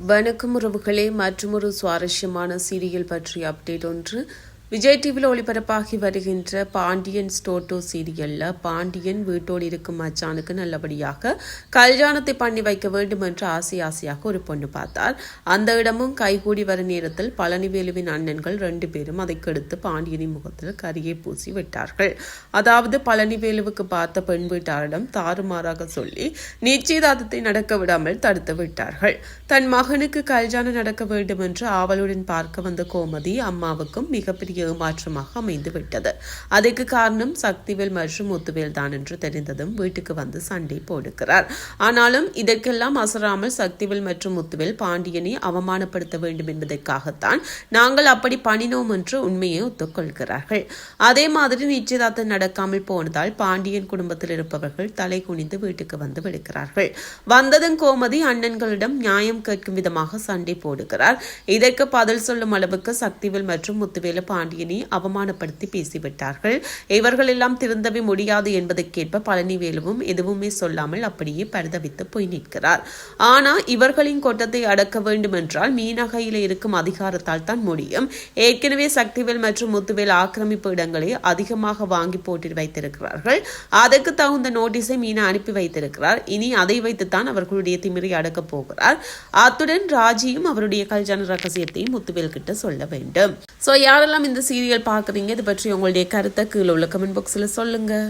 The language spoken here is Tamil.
வணக்கம் உறவுகளே. மற்றொரு சுவாரஸ்யமான சீரியல் பற்றிய அப்டேட் ஒன்று. விஜய் டிவியில் ஒளிபரப்பாகி வருகின்ற பாண்டியன் ஸ்டோட்டோ சீரியலில் பாண்டியன் வீட்டோடு இருக்கும் மச்சானுக்கு நல்லபடியாக கல்யாணத்தை பண்ணி வைக்க வேண்டும் என்று ஆசை ஆசையாக ஒரு பொண்ணு பார்த்தார். அந்த இடமும் கைகூடி வர நேரத்தில் பழனிவேலுவின் அண்ணன்கள் ரெண்டு பேரும் அதை கெடுத்து பாண்டியனின் முகத்தில் கரியை பூசி விட்டார்கள். அதாவது பழனிவேலுவுக்கு பார்த்த பெண் வீட்டாரிடம் தாறுமாறாக சொல்லி நிச்சயதார்த்தத்தை நடக்க விடாமல் தடுத்து விட்டார்கள். தன் மகனுக்கு கல்யாணம் நடக்க வேண்டும் என்று ஆவலுடன் பார்க்க வந்த கோமதி அம்மாவுக்கும் மிகப்பெரிய ஏமாற்றமாக அமைந்து விட்டது அதற்கு காரணம் சக்திவேல் மற்றும் முத்துவேல் தான் என்று தெரிந்ததும் வீட்டுக்கு வந்து சண்டை போடுகிறார் ஆனாலும் இதற்கெல்லாம் அசராமல் சக்திவேல் மற்றும் முத்துவேல் பாண்டியனை அவமானப்படுத்த வேண்டும் என்பதற்காகத்தான் நாங்கள் அப்படி பண்ணினோம் என்று உண்மையை ஒத்துக்கொள்கிறார்கள் அதே மாதிரி நிச்சயதார்த்தம் நடக்காமல் போனதால் பாண்டியன் குடும்பத்தில் இருப்பவர்கள் தலை குனிந்து வீட்டுக்கு வந்து விடுக்கிறார்கள் வந்ததும் கோமதி அண்ணன்களிடம் நியாயம் கேட்கும் விதமாக சண்டை போடுகிறார் இதற்கு பதில் சொல்லும் அளவுக்கு சக்திவேல் மற்றும் முத்துவேலு பாண்டியனை அவமானப்படுத்தி பேசிவிட்டார்கள். இவர்கள் எல்லாம் திருந்தவே முடியாது என்பதற்கேற்ப பழனிவேலுவும் எதுவுமே சொல்லாமல் அப்படியே பரிதவித்து போய் நிற்கிறார். ஆனால் இவர்களின் கோட்டத்தை அடக்க வேண்டும் என்றால் மீனகையில் இருக்கும் அதிகாரத்தால் தான் முடியும். ஏற்கனவே சக்திவேல் மற்றும் முத்துவேல் ஆக்கிரமிப்பு இடங்களை அதிகமாக வாங்கி போட்டு வைத்திருக்கிறார்கள். அதற்கு தகுந்த நோட்டீஸை மீனா அனுப்பி வைத்திருக்கிறார். இனி அதை வைத்துத்தான் அவர்களுடைய திமிரை அடக்கப் போகிறார். அத்துடன் ராஜியும் அவருடைய கல்யாண ரகசியத்தையும் முத்துவேல் கிட்ட சொல்ல வேண்டும். ஸோ யாரெல்லாம் இந்த இந்த சீரியல் பார்க்குறீங்க இது பற்றி உங்களுடைய கருத்தை கீழே உள்ள கமெண்ட் பாக்ஸில் சொல்லுங்கள்